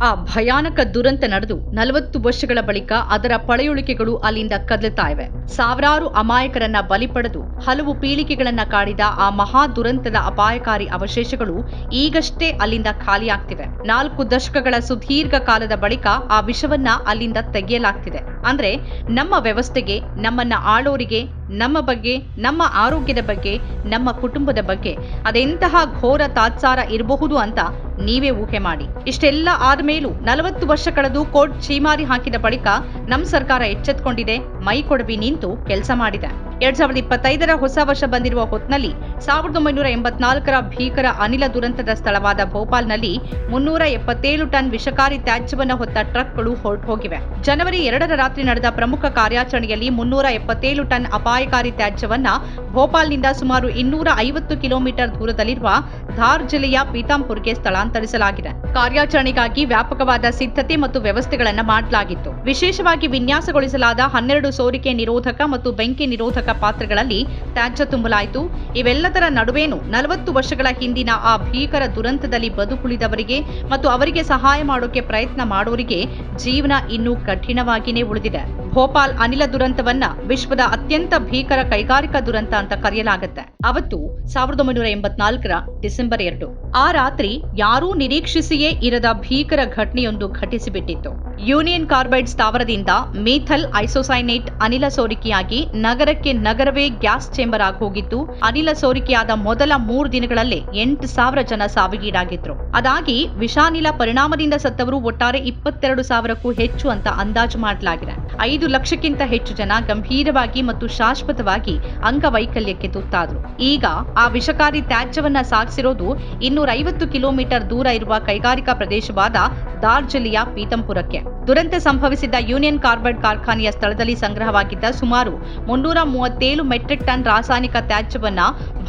ಆ ಭಯಾನಕ ದುರಂತ ನಡೆದು ನಲವತ್ತು ವರ್ಷಗಳ ಬಳಿಕ ಅದರ ಪಳೆಯುಳಿಕೆಗಳು ಅಲ್ಲಿಂದ ಕದಲುತ್ತಾ ಇವೆ ಸಾವಿರಾರು ಅಮಾಯಕರನ್ನ ಬಲಿ ಪಡೆದು ಹಲವು ಪೀಳಿಗೆಗಳನ್ನ ಕಾಡಿದ ಆ ಮಹಾ ದುರಂತದ ಅಪಾಯಕಾರಿ ಅವಶೇಷಗಳು ಈಗಷ್ಟೇ ಅಲ್ಲಿಂದ ಖಾಲಿಯಾಗ್ತಿವೆ. ನಾಲ್ಕು ದಶಕಗಳ ಸುದೀರ್ಘ ಕಾಲದ ಬಳಿಕ ಆ ವಿಷವನ್ನ ಅಲ್ಲಿಂದ ತೆಗೆಯಲಾಗ್ತಿದೆ. ಅಂದ್ರೆ ನಮ್ಮ ವ್ಯವಸ್ಥೆಗೆ, ನಮ್ಮನ್ನ ಆಳೋರಿಗೆ ನಮ್ಮ ಬಗ್ಗೆ, ನಮ್ಮ ಆರೋಗ್ಯದ ಬಗ್ಗೆ, ನಮ್ಮ ಕುಟುಂಬದ ಬಗ್ಗೆ, ಅದೆಂತಹ ಘೋರ ತಾತ್ಸಾರ ಇರಬಹುದು ಅಂತ ನೀವೇ ಊಹೆ ಮಾಡಿ. ಇಷ್ಟೆಲ್ಲ ಆದ್ಮೇಲೂ ನಲವತ್ತು ವರ್ಷ ಕಳೆದು ಕೋರ್ಟ್ ಛೀಮಾರಿ ಹಾಕಿದ ಬಳಿಕ ನಮ್ಮ ಸರ್ಕಾರ ಎಚ್ಚೆತ್ಕೊಂಡಿದೆ, ಮೈ ಕೊಡಬಿ ನಿಂತು ಕೆಲಸ ಮಾಡಿದೆ. ಎರಡ್ ಸಾವಿರದ ಇಪ್ಪತ್ತೈದರ ಹೊಸ ವರ್ಷ ಬಂದಿರುವ ಹೊತ್ನಲ್ಲಿ ಸಾವಿರದ ಒಂಬೈನೂರ ಎಂಬತ್ನಾಲ್ಕರ ಭೀಕರ ಅನಿಲ ದುರಂತದ ಸ್ಥಳವಾದ ಭೋಪಾಲ್ನಲ್ಲಿ ಮುನ್ನೂರ ಎಪ್ಪತ್ತೇಳು ಟನ್ ವಿಷಕಾರಿ ತ್ಯಾಜ್ಯವನ್ನು ಹೊತ್ತ ಟ್ರಕ್ಗಳು ಹೊರಟು ಹೋಗಿವೆ ಜನವರಿ ಎರಡರ ರಾತ್ರಿ ನಡೆದ ಪ್ರಮುಖ ಕಾರ್ಯಾಚರಣೆಯಲ್ಲಿ ಮುನ್ನೂರ ಎಪ್ಪತ್ತೇಳು ಟನ್ ಅಪಾಯಕಾರಿ ತ್ಯಾಜ್ಯವನ್ನ ಭೋಪಾಲ್ನಿಂದ ಸುಮಾರು ಇನ್ನೂರ ಐವತ್ತು ಕಿಲೋಮೀಟರ್ ದೂರದಲ್ಲಿರುವ ಧಾರ್ ಜಿಲ್ಲೆಯ ಪೀತಾಂಪುರ್ಗೆ ಸ್ಥಳಾಂತರಿಸಲಾಗಿದೆ. ಕಾರ್ಯಾಚರಣೆಗಾಗಿ ವ್ಯಾಪಕವಾದ ಸಿದ್ಧತೆ ಮತ್ತು ವ್ಯವಸ್ಥೆಗಳನ್ನು ಮಾಡಲಾಗಿತ್ತು. ವಿಶೇಷವಾಗಿ ವಿನ್ಯಾಸಗೊಳಿಸಲಾದ ಹನ್ನೆರಡು ಸೋರಿಕೆ ನಿರೋಧಕ ಮತ್ತು ಬೆಂಕಿ ನಿರೋಧಕ ಪಾತ್ರಗಳಲ್ಲಿ ತ್ಯಾಜ್ಯ ತುಂಬಲಾಯಿತು. ಇವೆಲ್ಲದರ ನಡುವೇನು ನಲವತ್ತು ವರ್ಷಗಳ ಹಿಂದಿನ ಆ ಭೀಕರ ದುರಂತದಲ್ಲಿ ಬದುಕುಳಿದವರಿಗೆ ಮತ್ತು ಅವರಿಗೆ ಸಹಾಯ ಮಾಡೋಕೆ ಪ್ರಯತ್ನ ಮಾಡೋರಿಗೆ ಜೀವನ ಇನ್ನೂ ಕಠಿಣವಾಗಿಯೇ ಉಳಿದಿದೆ. ಭೋಪಾಲ್ ಅನಿಲ ದುರಂತವನ್ನ ವಿಶ್ವದ ಅತ್ಯಂತ ಭೀಕರ ಕೈಗಾರಿಕಾ ದುರಂತ ಅಂತ ಕರೆಯಲಾಗುತ್ತೆ. ಅವತ್ತು ಸಾವಿರದ ಒಂಬೈನೂರ ಎಂಬತ್ನಾಲ್ಕರ ಡಿಸೆಂಬರ್ ಎರಡು. ಆ ರಾತ್ರಿ ಯಾರೂ ನಿರೀಕ್ಷಿಸಿಯೇ ಇರದ ಭೀಕರ ಘಟನೆಯೊಂದು ಘಟಿಸಿಬಿಟ್ಟಿತ್ತು. ಯೂನಿಯನ್ ಕಾರ್ಬೈಡ್ ಸ್ಥಾವರದಿಂದ ಮೀಥಲ್ ಐಸೋಸೈನೇಟ್ ಅನಿಲ ಸೋರಿಕೆಯಾಗಿ ನಗರಕ್ಕೆ ನಗರವೇ ಗ್ಯಾಸ್ ಚೇಂಬರ್ ಆಗಿ ಅನಿಲ ಸೋರಿಕೆಯಾದ ಮೊದಲ ಮೂರು ದಿನಗಳಲ್ಲೇ ಎಂಟು ಸಾವಿರ ಜನ ಸಾವಿಗೀಡಾಗಿದ್ರು. ಅದಾಗಿ ವಿಷಾನಿಲ ಪರಿಣಾಮದಿಂದ ಸತ್ತವರು ಒಟ್ಟಾರೆ ಇಪ್ಪತ್ತೆರಡು ಸಾವಿರಕ್ಕೂ ಹೆಚ್ಚು ಅಂತ ಅಂದಾಜು ಮಾಡಲಾಗಿದೆ. ಐದು ಲಕ್ಷಕ್ಕಿಂತ ಹೆಚ್ಚು ಜನ ಗಂಭೀರವಾಗಿ ಮತ್ತು ಶಾಶ್ವತವಾಗಿ ಅಂಗವೈಕಲ್ಯಕ್ಕೆ ತುತ್ತಾದರು. ಈಗ ಆ ವಿಷಕಾರಿ ತ್ಯಾಜ್ಯವನ್ನ ಸಾಗಿಸಿರೋದು ಇನ್ನೂರ ಐವತ್ತು ಕಿಲೋಮೀಟರ್ ದೂರ ಇರುವ ಕೈಗಾರಿಕಾ ಪ್ರದೇಶವಾದ ದಾರ್ ಜಿಲ್ಲೆಯ ಪೀತಂಪುರಕ್ಕೆ. ದುರಂತ ಸಂಭವಿಸಿದ್ದ ಯೂನಿಯನ್ ಕಾರ್ಬೈಡ್ ಕಾರ್ಖಾನೆಯ ಸ್ಥಳದಲ್ಲಿ ಸಂಗ್ರಹವಾಗಿದ್ದ ಸುಮಾರು ಮುನ್ನೂರ ಮೂವತ್ತೇಳು ಮೆಟ್ರಿಕ್ ಟನ್ ರಾಸಾಯನಿಕ ತ್ಯಾಜ್ಯವನ್ನ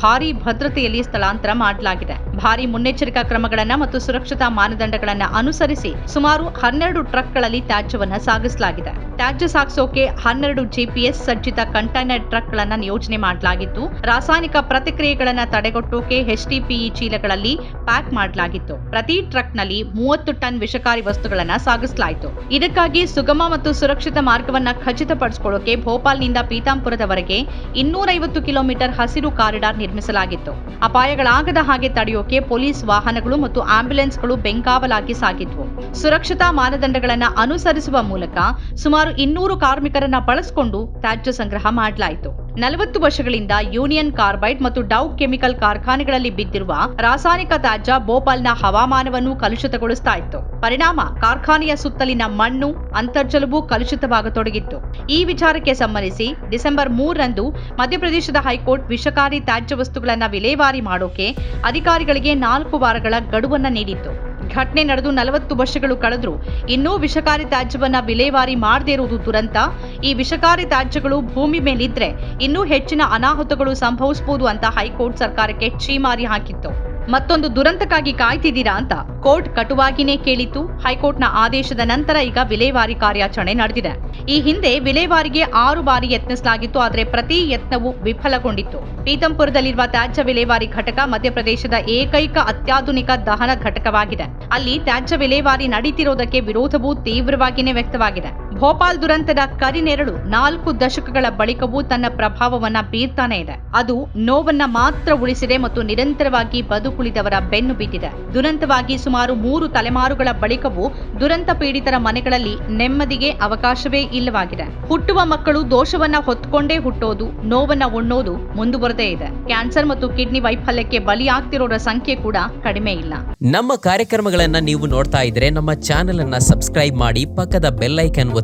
ಭಾರೀ ಭದ್ರತೆಯಲ್ಲಿ ಸ್ಥಳಾಂತರ ಮಾಡಲಾಗಿದೆ. ಭಾರಿ ಮುನ್ನೆಚ್ಚರಿಕಾ ಕ್ರಮಗಳನ್ನ ಮತ್ತು ಸುರಕ್ಷತಾ ಮಾನದಂಡಗಳನ್ನ ಅನುಸರಿಸಿ ಸುಮಾರು ಹನ್ನೆರಡು ಟ್ರಕ್ಗಳಲ್ಲಿ ತ್ಯಾಜ್ಯವನ್ನ ಸಾಗಿಸಲಾಗಿದೆ. ತ್ಯಾಜ್ಯ ಸಾಗಿಸೋಕೆ ಹನ್ನೆರಡು ಜಿಪಿಎಸ್ ಸಜ್ಜಿತ ಕಂಟೈನರ್ ಟ್ರಕ್ಗಳನ್ನು ನಿಯೋಜನೆ ಮಾಡಲಾಗಿತ್ತು. ರಾಸಾಯನಿಕ ಪ್ರತಿಕ್ರಿಯೆಗಳನ್ನ ತಡೆಗಟ್ಟೋಕೆ ಎಚ್ಡಿಪಿಇ ಚೀಲಗಳಲ್ಲಿ ಪ್ಯಾಕ್ ಮಾಡಲಾಗಿತ್ತು. ಪ್ರತಿ ಟ್ರಕ್ನಲ್ಲಿ ಮೂವತ್ತು ಟನ್ ವಿಷಕಾರಿ ವಸ್ತುಗಳನ್ನು ಸಾಗಿಸಲಾಯಿತು. ಇದಕ್ಕಾಗಿ ಸುಗಮ ಮತ್ತು ಸುರಕ್ಷಿತ ಮಾರ್ಗವನ್ನ ಖಚಿತಪಡಿಸಿಕೊಳ್ಳೋಕೆ ಭೋಪಾಲ್ನಿಂದ ಪೀತಾಂಪುರದವರೆಗೆ ಇನ್ನೂರೈವತ್ತು ಕಿಲೋಮೀಟರ್ ಹಸಿರು ಕಾರಿಡಾರ್ ನಿರ್ಮಿಸಲಾಗಿತ್ತು. ಅಪಾಯಗಳಾಗದ ಹಾಗೆ ತಡೆಯೋಕೆ ಪೊಲೀಸ್ ವಾಹನಗಳು ಮತ್ತು ಆಂಬ್ಯುಲೆನ್ಸ್ಗಳು ಬೆಂಗಾವಲಾಗಿ ಸಾಗಿದ್ವು. ಸುರಕ್ಷತಾ ಮಾನದಂಡಗಳನ್ನು ಅನುಸರಿಸುವ ಮೂಲಕ ಸುಮಾರು ಇನ್ನೂರು ಕಾರ್ಮಿಕರನ್ನ ಬಳಸಿಕೊಂಡು ತ್ಯಾಜ್ಯ ಸಂಗ್ರಹ ಮಾಡಲಾಯಿತು. ನಲವತ್ತು ವರ್ಷಗಳಿಂದ ಯೂನಿಯನ್ ಕಾರ್ಬೈಡ್ ಮತ್ತು ಡೌ ಕೆಮಿಕಲ್ ಕಾರ್ಖಾನೆಗಳಲ್ಲಿ ಬಿದ್ದಿರುವ ರಾಸಾಯನಿಕ ತ್ಯಾಜ್ಯ ಭೋಪಾಲ್ನ ಹವಾಮಾನವನ್ನು ಕಲುಷಿತಗೊಳಿಸ್ತಾ ಇತ್ತು. ಪರಿಣಾಮ ಕಾರ್ಖಾನೆಯ ಸುತ್ತಲಿನ ಮಣ್ಣು, ಅಂತರ್ಜಲವೂ ಕಲುಷಿತವಾಗತೊಡಗಿತ್ತು. ಈ ವಿಚಾರಕ್ಕೆ ಸಂಬಂಧಿಸಿ ಡಿಸೆಂಬರ್ ಮೂರರಂದು ಮಧ್ಯಪ್ರದೇಶದ ಹೈಕೋರ್ಟ್ ವಿಷಕಾರಿ ತ್ಯಾಜ್ಯ ವಸ್ತುಗಳನ್ನು ವಿಲೇವಾರಿ ಮಾಡೋಕೆ ಅಧಿಕಾರಿಗಳಿಗೆ ನಾಲ್ಕು ವಾರಗಳ ಗಡುವನ್ನು ನೀಡಿತ್ತು. ಘಟನೆ ನಡೆದು ನಲವತ್ತು ವರ್ಷಗಳು ಕಳೆದರೂ ಇನ್ನೂ ವಿಷಕಾರಿ ತ್ಯಾಜ್ಯವನ್ನ ವಿಲೇವಾರಿ ಮಾಡದೇ ಇರುವುದು ದುರಂತ. ಈ ವಿಷಕಾರಿ ತ್ಯಾಜ್ಯಗಳು ಭೂಮಿ ಮೇಲಿದ್ರೆ ಇನ್ನೂ ಹೆಚ್ಚಿನ ಅನಾಹುತಗಳು ಸಂಭವಿಸಬಹುದು ಅಂತ ಹೈಕೋರ್ಟ್ ಸರ್ಕಾರಕ್ಕೆ ಛೀಮಾರಿ ಹಾಕಿತ್ತು. ಮತ್ತೊಂದು ದುರಂತಕ್ಕಾಗಿ ಕಾಯ್ತಿದ್ದೀರಾ ಅಂತ ಕೋರ್ಟ್ ಕಟುವಾಗಿನೇ ಕೇಳಿತ್ತು. ಹೈಕೋರ್ಟ್ನ ಆದೇಶದ ನಂತರ ಈಗ ವಿಲೇವಾರಿ ಕಾರ್ಯಾಚರಣೆ ನಡೆದಿದೆ. ಈ ಹಿಂದೆ ವಿಲೇವಾರಿಗೆ ಆರು ಬಾರಿ ಯತ್ನಿಸಲಾಗಿತ್ತು, ಆದರೆ ಪ್ರತಿ ಯತ್ನವೂ ವಿಫಲಗೊಂಡಿತ್ತು. ಪೀತಂಪುರದಲ್ಲಿರುವ ತ್ಯಾಜ್ಯ ವಿಲೇವಾರಿ ಘಟಕ ಮಧ್ಯಪ್ರದೇಶದ ಏಕೈಕ ಅತ್ಯಾಧುನಿಕ ದಹನ ಘಟಕವಾಗಿದೆ. ಅಲ್ಲಿ ತ್ಯಾಜ್ಯ ವಿಲೇವಾರಿ ನಡೀತಿರೋದಕ್ಕೆ ವಿರೋಧವೂ ತೀವ್ರವಾಗಿಯೇ ವ್ಯಕ್ತವಾಗಿದೆ. ಭೋಪಾಲ್ ದುರಂತದ ಕರಿನೆರಳು ನಾಲ್ಕು ದಶಕಗಳ ಬಳಿಕವೂ ತನ್ನ ಪ್ರಭಾವವನ್ನ ಬೀರ್ತಾನೆ ಇದೆ. ಅದು ನೋವನ್ನ ಮಾತ್ರ ಉಳಿಸಿದೆ ಮತ್ತು ನಿರಂತರವಾಗಿ ಬದುಕುಳಿದವರ ಬೆನ್ನು ಬಿದ್ದಿದೆ. ದುರಂತವಾಗಿ ಸುಮಾರು ಮೂರು ತಲೆಮಾರುಗಳ ಬಳಿಕವೂ ದುರಂತ ಪೀಡಿತರ ಮನೆಗಳಲ್ಲಿ ನೆಮ್ಮದಿಗೆ ಅವಕಾಶವೇ ಇಲ್ಲವಾಗಿದೆ. ಹುಟ್ಟುವ ಮಕ್ಕಳು ದೋಷವನ್ನ ಹೊತ್ಕೊಂಡೇ ಹುಟ್ಟೋದು, ನೋವನ್ನ ಉಣ್ಣೋದು ಮುಂದುವರೆದೇ ಇದೆ. ಕ್ಯಾನ್ಸರ್ ಮತ್ತು ಕಿಡ್ನಿ ವೈಫಲ್ಯಕ್ಕೆ ಬಲಿಯಾಗ್ತಿರೋರ ಸಂಖ್ಯೆ ಕೂಡ ಕಡಿಮೆ ಇಲ್ಲ. ನಮ್ಮ ಕಾರ್ಯಕ್ರಮಗಳನ್ನ ನೀವು ನೋಡ್ತಾ ಇದ್ರೆ ನಮ್ಮ ಚಾನೆಲ್ ಅನ್ನ ಸಬ್ಸ್ಕ್ರೈಬ್ ಮಾಡಿ ಪಕ್ಕದ ಬೆಲ್ ಐಕನ್